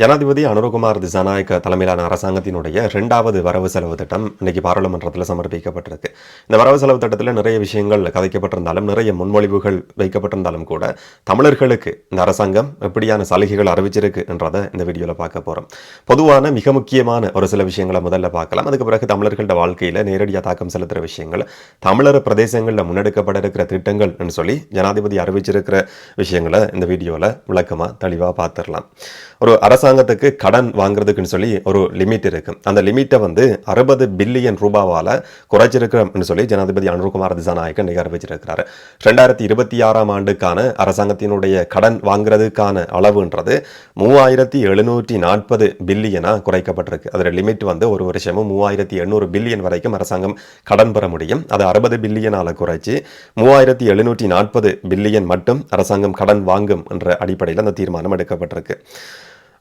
ஜனாதிபதி அனுரகுமார் திசாநாயக்க தலைமையிலான அரசாங்கத்தினுடைய ரெண்டாவது வரவு செலவு திட்டம் இன்னைக்கு பாராளுமன்றத்தில் சமர்ப்பிக்கப்பட்டிருக்கு. இந்த வரவு செலவு திட்டத்தில் நிறைய விஷயங்கள் கதைக்கப்பட்டிருந்தாலும் நிறைய முன்மொழிவுகள் வைக்கப்பட்டிருந்தாலும் கூட தமிழர்களுக்கு இந்த அரசாங்கம் எப்படியான சலுகைகள் அறிவிச்சிருக்கு என்றதை இந்த வீடியோவில் பார்க்க போகிறோம் பொதுவான மிக முக்கியமான ஒரு சில விஷயங்களை முதல்ல பார்க்கலாம். அதுக்கு பிறகு தமிழர்களோட வாழ்க்கையில் நேரடியாக தாக்கம் செலுத்துகிற விஷயங்கள் தமிழர் பிரதேசங்களில் முன்னெடுக்கப்பட இருக்கிற திட்டங்கள் சொல்லி ஜனாதிபதி அறிவிச்சிருக்கிற விஷயங்களை இந்த வீடியோவில் விளக்கமாக தெளிவாக பார்த்துடலாம். ஒரு அரசாங்கத்துக்கு கடன் வாங்குறதுக்குன்னு சொல்லி ஒரு லிமிட் இருக்கு. அந்த லிமிட்டை வந்து அறுபது பில்லியன் ரூபாவால் குறைச்சிருக்கிறோம்னு சொல்லி ஜனாதிபதி அனுர்குமார் திசாநாயக்க இன்னைக்கு ரெண்டாயிரத்தி இருபத்தி ஆறாம் ஆண்டுக்கான அரசாங்கத்தினுடைய கடன் வாங்குறதுக்கான அளவுன்றது மூவாயிரத்தி எழுநூற்றி நாற்பது பில்லியனா குறைக்கப்பட்டிருக்கு. அதோட லிமிட் வந்து ஒரு வருஷமும் மூவாயிரத்தி எண்ணூறு பில்லியன் வரைக்கும் அரசாங்கம் கடன் பெற முடியும். அது அறுபது பில்லியனால் குறைச்சி மூவாயிரத்தி எழுநூற்றி நாற்பது பில்லியன் மட்டும் அரசாங்கம் கடன் வாங்கும் என்ற அடிப்படையில் அந்த தீர்மானம் எடுக்கப்பட்டிருக்கு.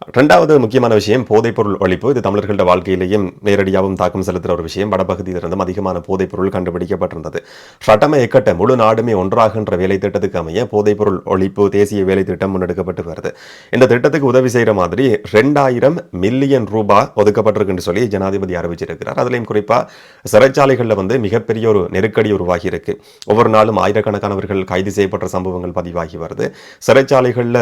ரெண்டாவது முக்கியமான விஷயம் போதைப்பொருள் ஒழிப்பு. இது தமிழர்களோட வாழ்க்கையிலேயும் நேரடியாகவும் தாக்கம் செலுத்துகிற ஒரு விஷயம். வடபகுதியிலிருந்தும் அதிகமான போதைப்பொருள் கண்டுபிடிக்கப்பட்டிருந்தது. ஷட்டம இக்கட்ட முழு நாடுமே ஒன்றாகின்ற வேலை திட்டத்துக்கு அமைய போதைப்பொருள் ஒழிப்பு தேசிய வேலை திட்டம் முன்னெடுக்கப்பட்டு வருது. இந்த திட்டத்துக்கு உதவி செய்கிற மாதிரி ரெண்டாயிரம் மில்லியன் ரூபாய் ஒதுக்கப்பட்டிருக்குன்னு சொல்லி ஜனாதிபதி அறிவிச்சிருக்கிறார். அதுலேயும் குறிப்பாக சிறைச்சாலைகளில் வந்து மிகப்பெரிய ஒரு நெருக்கடி உருவாகி இருக்கு ஒவ்வொரு நாளும் ஆயிரக்கணக்கானவர்கள் கைது செய்யப்பட்ட சம்பவங்கள் பதிவாகி வருது. சிறைச்சாலைகளில்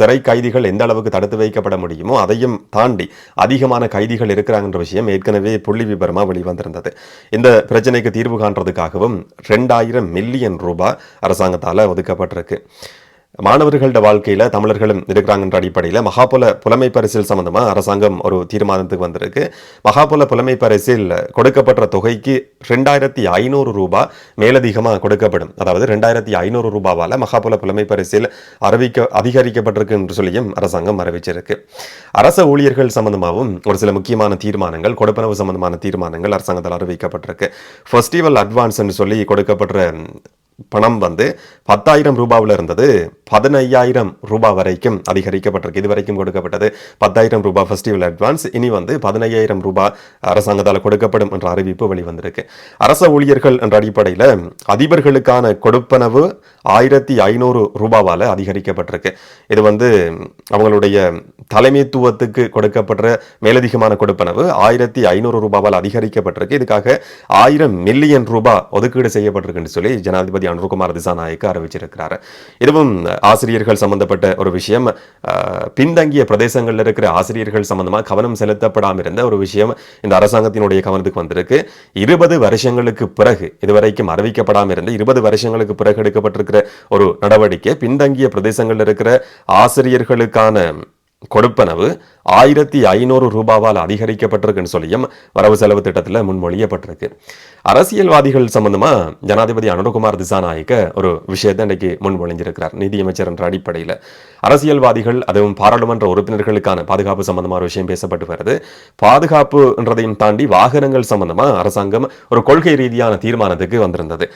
சிறை கைதிகள் எந்த அளவுக்கு தடுத்து வைக்கப்பட்ட செயல்பட முடியுமோ அதையும் தாண்டி அதிகமான கைதிகள் இருக்கிறாங்கன்ற விஷயம் ஏற்கனவே புள்ளி விபரமாக வெளிவந்திருந்தது. இந்த பிரச்சனைக்கு தீர்வு காண்றதுக்காகவும் ரெண்டாயிரம் மில்லியன் ரூபாய் அரசாங்கத்தால் ஒதுக்கப்பட்டிருக்கு. மாணவர்களோட வாழ்க்கையில் தமிழர்களும் இருக்கிறாங்கன்ற அடிப்படையில் மகாபுல புலமை பரிசில் சம்பந்தமாக அரசாங்கம் ஒரு தீர்மானத்துக்கு வந்திருக்கு. மகாபுல புலமை பரிசில் கொடுக்கப்பட்ட தொகைக்கு ரெண்டாயிரத்தி ஐநூறு ரூபாய் மேலதிகமாக கொடுக்கப்படும். அதாவது ரெண்டாயிரத்தி ஐநூறு ரூபாவால் மகாபுல புலமை பரிசில் அறிவிக்க அதிகரிக்கப்பட்டிருக்கு என்று சொல்லியும் அரசாங்கம் அறிவிச்சிருக்கு. அரச ஊழியர்கள் சம்பந்தமாகவும் ஒரு சில முக்கியமான தீர்மானங்கள் கொடுப்பனவு சம்பந்தமான தீர்மானங்கள் அரசாங்கத்தால் அறிவிக்கப்பட்டிருக்கு. ஃபெஸ்டிவல் அட்வான்ஸ் சொல்லி கொடுக்கப்படுற பணம் வந்து பத்தாயிரம் ரூபாவில் இருந்தது. பதினையாயிரம் ரூபாய் வரைக்கும் அதிகரிக்கப்பட்டிருக்கு. இது வரைக்கும் கொடுக்கப்பட்டது பத்தாயிரம் ரூபாய் ஃபெஸ்டிவல் அட்வான்ஸ் இனி வந்து பதினையாயிரம் ரூபாய் அரசாங்கத்தால் கொடுக்கப்படும் என்ற அறிவிப்பு வெளிவந்திருக்கு. அரச ஊழியர்கள் என்ற அடிப்படையில் அதிபர்களுக்கான கொடுப்பனவு ஆயிரத்தி ஐநூறு ரூபாவால் அதிகரிக்கப்பட்டிருக்கு. இது வந்து அவங்களுடைய தலைமைத்துவத்துக்கு கொடுக்கப்படுற மேலதிகமான கொடுப்பனவு ஆயிரத்தி ஐநூறு ரூபாவால் அதிகரிக்கப்பட்டிருக்கு. இதுக்காக ஆயிரம் மில்லியன் ரூபாய் ஒதுக்கீடு செய்யப்பட்டிருக்குன்னு சொல்லி ஜனாதிபதி அனுர்குமார் திசாநாயக்கு அறிவிச்சிருக்கிறார். இதுவும் ஆசிரியர்கள் சம்பந்தப்பட்ட ஒரு விஷயம். பின்தங்கிய பிரதேசங்களில் இருக்கிற ஆசிரியர்கள் சம்பந்தமாக கவனம் செலுத்தப்படாமல் இருந்த ஒரு விஷயம் இந்த அரசாங்கத்தினுடைய கவனத்துக்கு வந்திருக்கு. இருபது வருஷங்களுக்கு பிறகு இதுவரைக்கும் அறிவிக்கப்படாமல் இருந்த இருபது வருஷங்களுக்கு பிறகு எடுக்கப்பட்டிருக்கிற ஒரு நடவடிக்கை பின்தங்கிய பிரதேசங்களில் இருக்கிற ஆசிரியர்களுக்கான கொடுப்பனவு ஆயிரத்தி ஐநூறு ரூபாவால் அதிகரிக்கப்பட்டிருக்குன்னு சொல்லியும் வரவு செலவு திட்டத்தில் முன்மொழியப்பட்டிருக்கு. அரசியல்வாதிகள் சம்பந்தமா ஜனாதிபதி அனுரகுமார் திசாநாயக்க ஒரு விஷயத்தை இன்றைக்கு முன்மொழிஞ்சிருக்கிறார் நிதியமைச்சர் என்ற அடிப்படையில். அரசியல்வாதிகள் அதுவும் பாராளுமன்ற உறுப்பினர்களுக்கான பாதுகாப்பு சம்பந்தமான விஷயம் பேசப்பட்டு வருது. பாதுகாப்புன்றதையும் தாண்டி வாகனங்கள் சம்பந்தமா அரசாங்கம் ஒரு கொள்கை ரீதியான தீர்மானத்துக்கு வந்திருந்தது.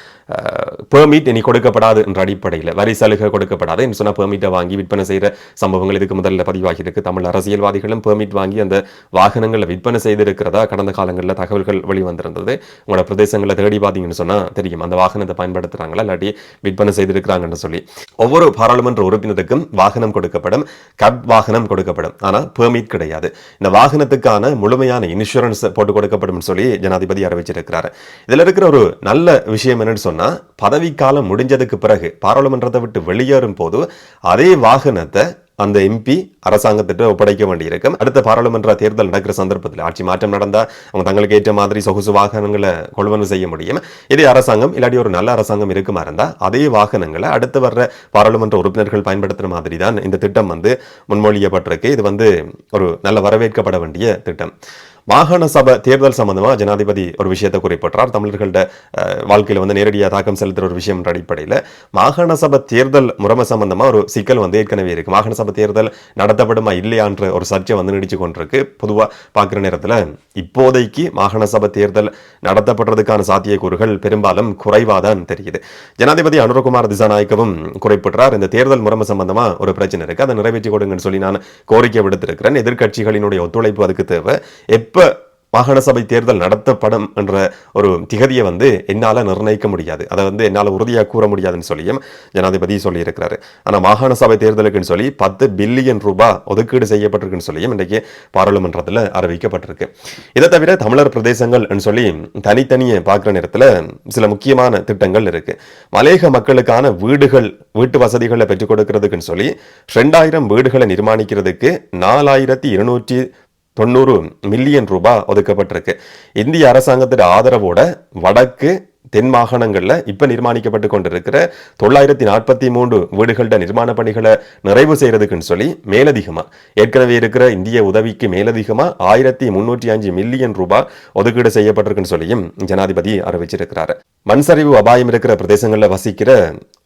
பெர்மிட் இனி கொடுக்கப்படாது என்ற அடிப்படையில். வரி சலுகை கொடுக்கப்படாது. என்று சொன்னால் பெர்மிட்டை வாங்கி விற்பனை செய்கிற சம்பவங்கள் இதுக்கு முதல்ல பதிவாகி இருக்கு தமிழ் அரசியல்வாதிகளும் பெர்மிட் வாங்கி அந்த வாகனங்களை விற்பனை செய்திருக்கிறதா? கடந்த காலங்களில் தகவல்கள் வெளிவந்திருந்தது. உங்களோட பிரதேசங்களில் தேடி பார்த்தீங்கன்னு சொன்னால் தெரியும். அந்த வாகனத்தை பயன்படுத்துகிறாங்களா இல்லாட்டி விற்பனை செய்திருக்கிறாங்கன்னு சொல்லி. ஒவ்வொரு பாராளுமன்ற உறுப்பினருக்கும் வாகனம் கொடுக்கப்படும் கப் வாகனம் கொடுக்கப்படும். ஆனால் பெர்மிட் கிடையாது. இந்த வாகனத்துக்கான முழுமையான இன்சூரன்ஸ் போட்டு கொடுக்கப்படும் சொல்லி ஜனாதிபதி அறிவிச்சிருக்கிறார். இதில் இருக்கிற ஒரு நல்ல விஷயம் என்னன்னு சொன்னால் பதவிக்காலம் முடிஞ்சதுக்கு பிறகு பாராளுமன்றத்தை விட்டு வெளியேறும் போது அதே வாகனத்தை அந்த எம்பி அரசாங்கத்திட்ட ஒப்படைக்க வேண்டியிருக்கும். அடுத்த பாராளுமன்ற தேர்தல் நடக்கிற சந்தர்ப்பத்தில் ஆட்சி மாற்றம் நடந்தால் அவங்க தங்களுக்கு ஏற்ற மாதிரி சொகுசு வாகனங்களை கொள்வனவு செய்ய முடியும். இதே அரசாங்கம் இல்லாட்டி ஒரு நல்ல அரசாங்கம் இருக்குமா இருந்தால் அதே வாகனங்களை அடுத்து வர்ற பாராளுமன்ற உறுப்பினர்கள் பயன்படுத்துகிற மாதிரி தான் இந்த திட்டம் வந்து முன்மொழியப்பட்டிருக்கு. இது வந்து ஒரு நல்ல வரவேற்கப்பட வேண்டிய திட்டம். மாகாண சபை தேர்தல் சம்பந்தமாக ஜனாதிபதி ஒரு விஷயத்தை குறிப்பிட்டார். தமிழர்களோட வாழ்க்கையில் வந்து நேரடியாக தாக்கம் செலுத்துகிற ஒரு விஷயம் என்ற அடிப்படையில் மாகாண சபை தேர்தல் முறைமை சம்பந்தமாக ஒரு சிக்கல் வந்து ஏற்கனவே இருக்குது மாகாண சபை தேர்தல் நடத்தப்படுமா இல்லையான்ற ஒரு சர்ச்சை வந்து நீடிச்சு கொண்டிருக்கு. பொதுவாக பார்க்குற நேரத்தில் இப்போதைக்கு மாகாண சபை தேர்தல் நடத்தப்படுறதுக்கான சாத்தியக்கூறுகள் பெரும்பாலும் குறைவாக தான் தெரியுது. ஜனாதிபதி அனுரகுமார் திசாநாயக்கவும் குறிப்பிட்டார் இந்த தேர்தல் முறைமை சம்பந்தமாக ஒரு பிரச்சனை இருக்குது அதை நிறைவேற்றி கொடுங்கன்னு சொல்லி நான் கோரிக்கை விடுத்திருக்கிறேன். எதிர்க்கட்சிகளினுடைய ஒத்துழைப்பு அதுக்கு தேவை. எப்போ மாகாண சபை தேர்தல் நடத்தப்படும் என்ற ஒரு திகதியை வந்து என்னால் நிர்ணயிக்க முடியாது. அதை வந்து என்னால் உறுதியாக கூற முடியாதுன்னு சொல்லியும் ஜனாதிபதி சொல்லியிருக்கிறாரு. ஆனால் மாகாண சபை தேர்தலுக்குன்னு சொல்லி பத்து பில்லியன் ரூபாய் ஒதுக்கீடு செய்யப்பட்டிருக்குன்னு சொல்லியும் இன்றைக்கு பாராளுமன்றத்தில் அறிவிக்கப்பட்டிருக்கு. இதை தவிர தமிழர் பிரதேசங்கள் சொல்லி தனித்தனியே பார்க்குற நேரத்தில் சில முக்கியமான திட்டங்கள் இருக்கு. மலையக மக்களுக்கான வீடுகள் வீட்டு வசதிகளை பெற்றுக் கொடுக்கிறதுக்குன்னு சொல்லி ரெண்டாயிரம் வீடுகளை நிர்மாணிக்கிறதுக்கு நாலாயிரத்தி இருநூற்றி தொண்ணூறு மில்லியன் ரூபாய் ஒதுக்கப்பட்டிருக்கு. இந்திய அரசாங்கத்தோட ஆதரவோட வடக்கு தென் மாகாணங்களில் இப்போ நிர்மாணிக்கப்பட்டு கொண்டிருக்கிற தொள்ளாயிரத்தி நாற்பத்தி மூன்று வீடுகளோட நிர்மாண பணிகளை நிறைவு செய்கிறதுக்குன்னு சொல்லி மேலதிகமாக ஏற்கனவே இருக்கிற இந்திய உதவிக்கு மேலதிகமாக ஆயிரத்தி முன்னூற்றி அஞ்சு மில்லியன் ரூபாய் ஒதுக்கீடு செய்யப்பட்டிருக்குன்னு சொல்லியும் ஜனாதிபதி அறிவிச்சிருக்கிறார். மண்சரிவு அபாயம் இருக்கிற பிரதேசங்களில் வசிக்கிற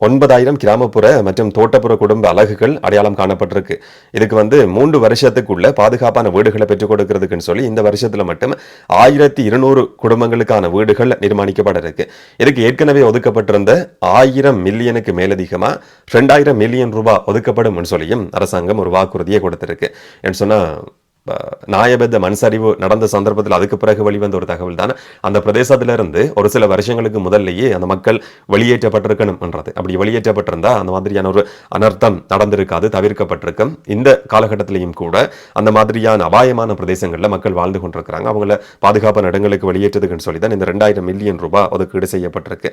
ஒன்பதாயிரம் கிராமப்புற மற்றும் தோட்டப்புற குடும்ப அலகுகள் அடையாளம் காணப்பட்டிருக்கு. இதுக்கு வந்து மூன்று வருஷத்துக்குள்ள பாதுகாப்பான வீடுகளை பெற்றுக் கொடுக்கிறதுக்குன்னு சொல்லி இந்த வருஷத்தில் மட்டும் ஆயிரத்தி இருநூறு குடும்பங்களுக்கான வீடுகள் நிர்மாணிக்கப்பட இருக்கு. இதுக்கு ஏற்கனவே ஒதுக்கப்பட்டிருந்த ஆயிரம் மில்லியனுக்கு மேலதிகமா ரெண்டாயிரம் மில்லியன் ரூபாய் ஒதுக்கப்படும் சொல்லியும் அரசாங்கம் ஒரு வாக்குறுதியை கொடுத்துருக்கு. என்று சொன்னா நாயபெத்த மண்சரிவு நடந்த சந்தர்ப்பத்தில் அதுக்கு பிறகு வெளிவந்த ஒரு தகவல் தான் அந்த பிரதேசத்திலிருந்து ஒரு சில வருஷங்களுக்கு முதல்லையே அந்த மக்கள் வெளியேற்றப்பட்டிருக்கணும் என்றது அப்படி வெளியேற்றப்பட்டிருந்தா அந்த மாதிரியான ஒரு அனர்த்தம் நடந்திருக்காது தவிர்க்கப்பட்டிருக்கும். இந்த காலகட்டத்திலையும் கூட அந்த மாதிரியான அபாயமான பிரதேசங்களில் மக்கள் வாழ்ந்து கொண்டிருக்கிறாங்க. அவங்கள பாதுகாப்பான இடங்களுக்கு வெளியேற்றதுக்குன்னு சொல்லி தான் இந்த ரெண்டாயிரம் மில்லியன் ரூபாய் ஒதுக்கீடு செய்யப்பட்டிருக்கு.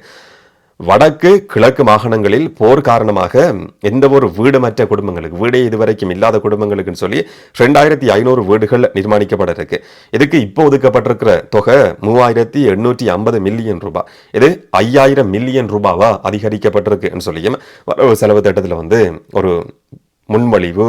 வடக்கு கிழக்கு மாகாணங்களில் போர் காரணமாக எந்த ஒரு வீடுமற்ற குடும்பங்களுக்கு வீடே இதுவரைக்கும் இல்லாத குடும்பங்களுக்குன்னு சொல்லி ரெண்டாயிரத்தி ஐநூறு வீடுகள் நிர்மாணிக்கப்பட இருக்கு இதுக்கு இப்போ ஒதுக்கப்பட்டிருக்கிற தொகை மூவாயிரத்தி எண்ணூற்றி ஐம்பது மில்லியன் ரூபாய் இது ஐயாயிரம் மில்லியன் ரூபாவா அதிகரிக்கப்பட்டிருக்குன்னு சொல்லியும் வரவு செலவு திட்டத்தில் வந்து ஒரு முன்மொழிவு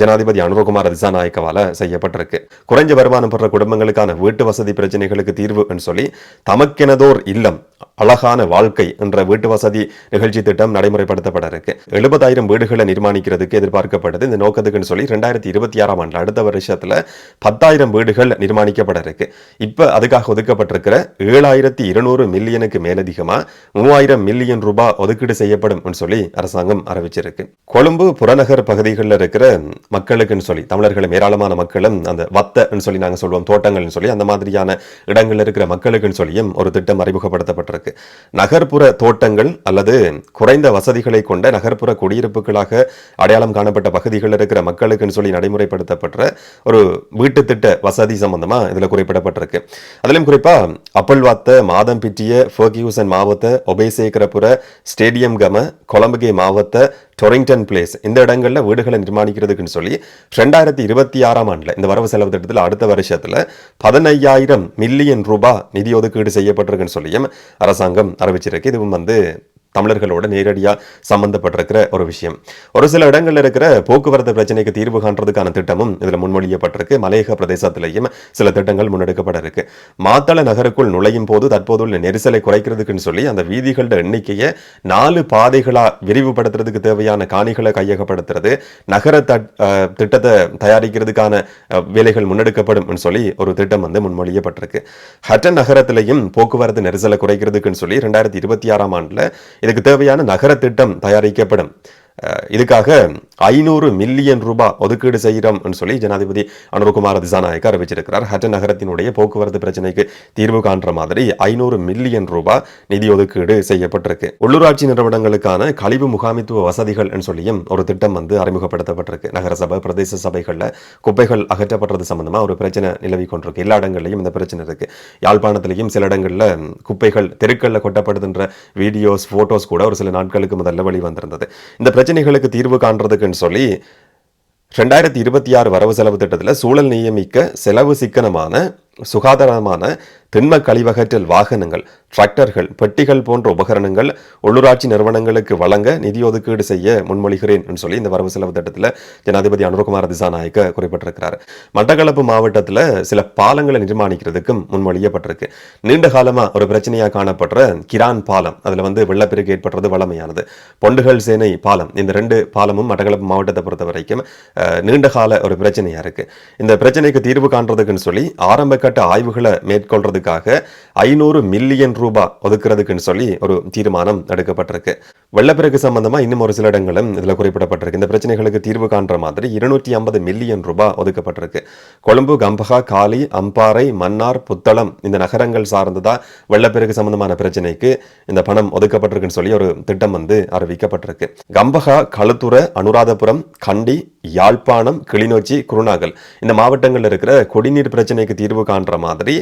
ஜனாதிபதி அனுபகுமார் திசாநாயக்கவால செய்யப்பட்டிருக்கு. குறைஞ்ச வருமானம் பெற குடும்பங்களுக்கான வீட்டு வசதி பிரச்சனைகளுக்கு தீர்வு சொல்லி தமக்கெனதோர் இல்லம் அழகான வாழ்க்கை என்ற வீட்டு வசதி நிகழ்ச்சி திட்டம் நடைமுறைப்படுத்தப்பட இருக்கு எழுபதாயிரம் வீடுகளை நிர்மாணிக்கிறதுக்கு எதிர்பார்க்கப்பட்டது இந்த நோக்கத்துக்குன்னு சொல்லி ரெண்டாயிரத்தி இருபத்தி ஆறாம் ஆண்டு அடுத்த வருஷத்துல பத்தாயிரம் வீடுகள் நிர்மாணிக்கப்பட இருக்கு இப்ப அதுக்காக ஒதுக்கப்பட்டிருக்கிற ஏழாயிரத்தி இருநூறு மில்லியனுக்கு மேலதிகமா மூவாயிரம் மில்லியன் ரூபாய் ஒதுக்கீடு செய்யப்படும் சொல்லி அரசாங்கம் அறிவிச்சிருக்கு. கொழும்பு புறநகர் பகுதிகளில் இருக்கிற மக்களுக்குன்னு சொல்லி தமிழர்கள் ஏராளமான மக்களும் அந்த வத்தன்னு சொல்லி நாங்கள் சொல்லுவோம் தோட்டங்கள்னு சொல்லி அந்த மாதிரியான இடங்களில் இருக்கிற மக்களுக்குன்னு சொல்லியும் ஒரு திட்டம் அறிமுகப்படுத்தப்பட்டிருக்கு. நகர்ப்புற தோட்டங்கள் அல்லது குறைந்த வசதிகளை கொண்ட நகர்ப்புற குடியிருப்புகளாக அடையாளம் காணப்பட்ட பகுதிகளில் இருக்கிற மக்களுக்குன்னு சொல்லி நடைமுறைப்படுத்தப்பட்ட ஒரு வீட்டு திட்ட வசதி சம்பந்தமா இதுல குறிப்பிடப்பட்டிருக்கு. அதிலும் குறிப்பா அப்பல்வாத்த மாதம் பிற்றிய ஃபர்கியூசன் மாவட்ட ஒபேசேகரபுர ஸ்டேடியம் கம கொலம்புகே மாவட்ட டொரிங்டன் பிளேஸ் இந்த இடங்கள்ல வீடுகளை நிர்மாணிக்கிறதுக்குன்னு சொல்லி ரெண்டாயிரத்தி இருபத்தி ஆறாம் ஆண்டுல இந்த வரவு செலவு திட்டத்தில் அடுத்த வருஷத்துல பதினையாயிரம் மில்லியன் ரூபாய் நிதி ஒதுக்கீடு செய்யப்பட்டிருக்குன்னு சொல்லியும் அரசாங்கம் அறிவிச்சிருக்கு. இதுவும் வந்து தமிழர்களோட நேரடியாக சம்மந்தப்பட்டிருக்கிற ஒரு விஷயம். ஒரு சில இடங்களில் இருக்கிற போக்குவரத்து பிரச்சனைக்கு தீர்வு காண்றதுக்கான திட்டமும் இதில் முன்மொழியப்பட்டிருக்கு. மலையக பிரதேசத்திலையும் சில திட்டங்கள் முன்னெடுக்கப்பட இருக்கு. மாத்தள நகருக்குள் நுழையும் போது தற்போதுள்ள நெரிசலை குறைக்கிறதுக்குன்னு சொல்லி அந்த வீதிகளோட எண்ணிக்கையை நாலு பாதைகளாக விரிவுபடுத்துறதுக்கு தேவையான காணிகளை கையகப்படுத்துறது நகர திட்டத்தை தயாரிக்கிறதுக்கான வேலைகள் முன்னெடுக்கப்படும் சொல்லி ஒரு திட்டம் வந்து முன்மொழியப்பட்டிருக்கு. ஹட்டன் நகரத்திலையும் போக்குவரத்து நெரிசலை குறைக்கிறதுக்குன்னு சொல்லி ரெண்டாயிரத்தி இருபத்தி ஆறாம் ஆண்டில் இதுக்கு தேவையான நகர திட்டம் தயாரிக்கப்படும். இதுக்காக ஐநூறு மில்லியன் ரூபாய் ஒதுக்கீடு செய்கிறோம் சொல்லி ஜனாதிபதி அனுரகுமார் திசாநாயக்க அறிவிச்சிருக்கிறார். ஹட்ட நகரத்தினுடைய போக்குவரத்து பிரச்சனைக்கு தீர்வு காண்ற மாதிரி ஐநூறு மில்லியன் ரூபாய் நிதி ஒதுக்கீடு செய்யப்பட்டிருக்கு. உள்ளூராட்சி நிறுவனங்களுக்கான கழிவு முகாமித்துவ வசதிகள் சொல்லியும் ஒரு திட்டம் வந்து அறிமுகப்படுத்தப்பட்டிருக்கு. நகரசபை பிரதேச சபைகளில் குப்பைகள் அகற்றப்படுறது சம்பந்தமா ஒரு பிரச்சனை நிலவி கொண்டிருக்கு. எல்லா இடங்கள்லையும் இந்த பிரச்சனை இருக்கு. யாழ்ப்பாணத்திலையும் சில இடங்களில் குப்பைகள் தெருக்களில் கொட்டப்படுதுன்ற வீடியோஸ் போட்டோஸ் கூட ஒரு சில நாட்களுக்கு முதல்ல வெளிவந்திருந்தது. இந்த பிரச்சனைகளுக்கு தீர்வு காண்றதுக்குன்னு சொல்லி ரெண்டாயிரத்தி இருபத்தி ஆறு வரவு செலவு திட்டத்தில் சூழல் நியமிக்க செலவு சிக்கனமான சுகாதாரமான திண்ம கழிவகற்றல் வாகனங்கள் டிராக்டர்கள் பெட்டிகள் போன்ற உபகரணங்கள் உள்ளூராட்சி நிறுவனங்களுக்கு வழங்க நிதி ஒதுக்கீடு செய்ய முன்மொழிகிறேன் சொல்லி இந்த வரவு செலவு திட்டத்தில் ஜனாதிபதி அனுரகுமார் திசாநாயக்க குறிப்பிட்டிருக்கிறார். மட்டக்களப்பு மாவட்டத்தில் சில பாலங்களை நிர்மாணிக்கிறதுக்கும் முன்மொழியப்பட்டிருக்கு. நீண்ட காலமாக ஒரு பிரச்சனையாக காணப்படுற கிரான் பாலம் அதில் வந்து வெள்ளப்பெருக்கு ஏற்படுறது வளமையானது பொண்டுகள் சேனை பாலம் இந்த ரெண்டு பாலமும் மட்டக்களப்பு மாவட்டத்தை பொறுத்த வரைக்கும் நீண்ட கால ஒரு பிரச்சனையாக இருக்கு. இந்த பிரச்சனைக்கு தீர்வு காண்றதுக்குன்னு சொல்லி ஆரம்ப கட்ட ஆய்வுகளை மேற்கொள்றதுக்காக ஐநூறு மில்லியன் ரூபாய் ஒதுக்குறதுக்குன்னு சொல்லி ஒரு தீர்மானம் எடுக்கப்பட்டிருக்கு. வெள்ளப்பெருக்கு சம்பந்தமா இன்னும் ஒரு சில இடங்களும் இதுல குறிப்பிடப்பட்டிருக்கு. இந்த பிரச்சனைகளுக்கு தீர்வு காண்ற மாதிரி இருநூற்றி ஐம்பது மில்லியன் ரூபாய் ஒதுக்கப்பட்டிருக்கு. கொழும்பு கம்பகா காலி அம்பாறை மன்னார் புத்தளம் இந்த நகரங்கள் சார்ந்ததா வெள்ளப்பெருக்கு சம்பந்தமான பிரச்சனைக்கு இந்த பணம் ஒதுக்கப்பட்டிருக்குன்னு சொல்லி ஒரு திட்டம் வந்து அறிவிக்கப்பட்டிருக்கு. கம்பகா களுத்துறை அனுராதபுரம் கண்டி யாழ்ப்பாணம் கிளிநொச்சி குருநாகல் இந்த மாவட்டங்களில் இருக்கிற குடிநீர் பிரச்சனைக்கு தீர்வு காண்ற மாதிரி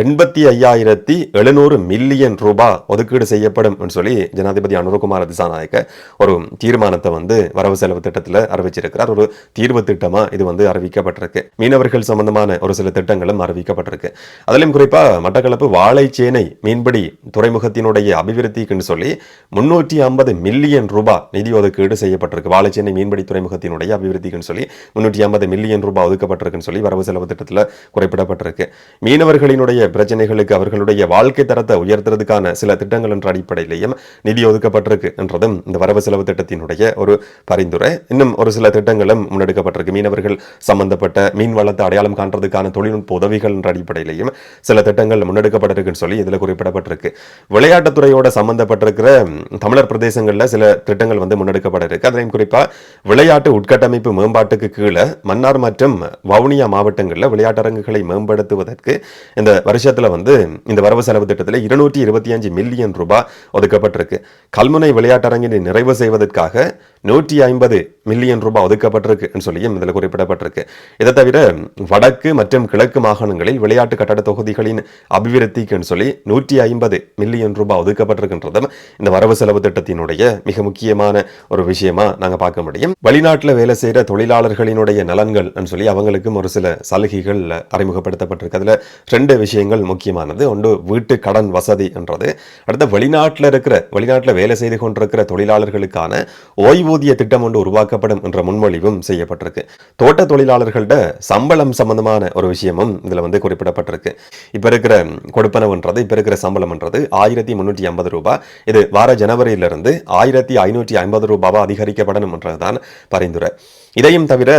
எண்பத்தி ஐயாயிரத்தி எழுநூறு மில்லியன் ரூபாய் ஒதுக்கீடு செய்யப்படும் சொல்லி ஜனாதிபதி அனுரகுமார் திசாநாயக்க ஒரு தீர்மானத்தை வந்து வரவு செலவு திட்டத்தில் அறிவிச்சிருக்கிறார். ஒரு தீர்வு திட்டமாக இது வந்து அறிவிக்கப்பட்டிருக்கு. மீனவர்கள் சம்பந்தமான ஒரு சில திட்டங்களும் அறிவிக்கப்பட்டிருக்கு. அதிலும் குறிப்பாக மட்டக்களப்பு வாழைச்சேனை மீன்பிடி துறைமுகத்தினுடைய அபிவிருத்திக்குன்னு சொல்லி முன்னூற்றி ஐம்பது மில்லியன் ரூபாய் நிதி ஒதுக்கீடு செய்யப்பட்டிருக்கு. வாழைச்சேனை மீன்பிடி துறைமுகத்தினுடைய அபிவிருத்திக்குன்னு சொல்லி முன்னூற்றி ஐம்பது மில்லியன் ரூபாய் ஒதுக்கப்பட்டிருக்குன்னு சொல்லி வரவு செலவு திட்டத்தில் குறிப்பிடப்பட்டிருக்கு. மீனவர்கள் மக்களினுடைய பிரச்சனைகளுக்கு அவர்களுடைய வாழ்க்கை தரத்தை உயர்த்துறதுக்கான சில திட்டங்கள் என்ற அடிப்படையிலேயும் நிதி ஒதுக்கப்பட்டிருக்கு என்றதும் இந்த வரவு செலவு திட்டத்தினுடைய ஒரு பரிந்துரை. இன்னும் ஒரு சில திட்டங்களும் முன்னெடுக்கப்பட்டிருக்கு. மீனவர்கள் சம்பந்தப்பட்ட மீன் வளத்தை அடையாளம் காண்றதுக்கான தொழில்நுட்ப உதவிகள் என்ற அடிப்படையிலையும் சில திட்டங்கள் முன்னெடுக்கப்பட்டிருக்குன்னு சொல்லி இதில் குறிப்பிடப்பட்டிருக்கு. விளையாட்டுத்துறையோட சம்பந்தப்பட்டிருக்கிற தமிழர் பிரதேசங்களில் சில திட்டங்கள் வந்து முன்னெடுக்கப்பட இருக்கு அதிலையும் குறிப்பாக விளையாட்டு உட்கட்டமைப்பு மேம்பாட்டுக்கு கீழே மன்னார் மற்றும் வவுனியா மாவட்டங்களில் விளையாட்டரங்குகளை மேம்படுத்துவதற்கு இந்த வருஷத்தில் வந்து இந்த வரவு செலவு திட்டத்தில் இருநூற்றி இருபத்தி அஞ்சு மில்லியன் ரூபாய் ஒதுக்கப்பட்டிருக்கு. கல்முனை விளையாட்டரங்கினை நிறைவு செய்வதற்காக நூற்றி ஐம்பது மில்லியன் ரூபாய் ஒதுக்கப்பட்டிருக்கு சொல்லியும் இதில் குறிப்பிடப்பட்டிருக்கு. இதை தவிர வடக்கு மற்றும் கிழக்கு மாகாணங்களில் விளையாட்டு கட்டட தொகுதிகளின் அபிவிருத்திக்குன்னு சொல்லி நூற்றி ஐம்பது மில்லியன் ரூபாய் ஒதுக்கப்பட்டிருக்கின்றதும் இந்த வரவு செலவு திட்டத்தினுடைய மிக முக்கியமான ஒரு விஷயமா நாங்க பார்க்க முடியும். வெளிநாட்டில் வேலை செய்யற தொழிலாளர்களினுடைய நலன்கள் சொல்லி அவங்களுக்கும் ஒரு சில சலுகைகள் அறிமுகப்படுத்தப்பட்டிருக்கு. அதுல ரெண்டு விஷயங்கள் முக்கியமானது. ஒன்று வீட்டு கடன் வசதி என்றது. அடுத்த வெளிநாட்டில் இருக்கிற வெளிநாட்டில் வேலை செய்து கொண்டிருக்கிற தொழிலாளர்களுக்கான ஓய்வு ஓய்வூதிய திட்டம் ஒன்று உருவாக்கப்படும் என்ற முன்மொழிவும் செய்யப்பட்டிருக்கு. தோட்ட தொழிலாளர்கள்ட சம்பளம் சம்பந்தமான ஒரு விஷயமும் இதுல வந்து குறிப்பிடப்பட்டிருக்கு. இப்போ இருக்கிற கொடுப்பனவுன்றது இப்போ இருக்கிற சம்பளம்ன்றது ஆயிரத்தி முன்னூற்றி ஐம்பது ரூபாய் இது வார ஜனவரியிலிருந்து ஆயிரத்தி ஐநூற்றி ஐம்பது ரூபாவா அதிகரிக்கப்படணும் என்றதுதான் பரிந்துரை. இதையும் தவிர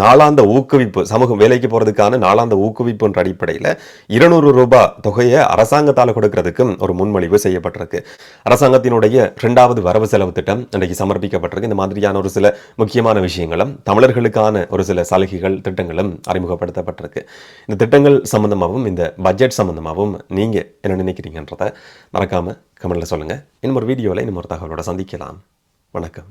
நாளாந்த ஊக்குவிப்பு சமூக வேலைக்கு போகிறதுக்கான நாளாந்த ஊக்குவிப்பு என்ற அடிப்படையில் இருநூறு ரூபாய் தொகையை அரசாங்கத்தால் கொடுக்கறதுக்கும் ஒரு முன்மொழிவு செய்யப்பட்டிருக்கு. அரசாங்கத்தினுடைய ரெண்டாவது வரவு செலவு திட்டம் இன்றைக்கு சமர்ப்பிக்கப்பட்டிருக்கு. இந்த மாதிரியான ஒரு சில முக்கியமான விஷயங்களும் தமிழர்களுக்கான ஒரு சில சலுகைகள் திட்டங்களும் அறிமுகப்படுத்தப்பட்டிருக்கு. இந்த திட்டங்கள் சம்பந்தமாகவும் இந்த பட்ஜெட் சம்பந்தமாகவும் நீங்கள் என்ன நினைக்கிறீங்கன்றதை மறக்காமல் கமெண்டில் சொல்லுங்கள் இன்னும் ஒரு வீடியோவில் இன்னும் ஒரு தகவலோட சந்திக்கலாம். வணக்கம்.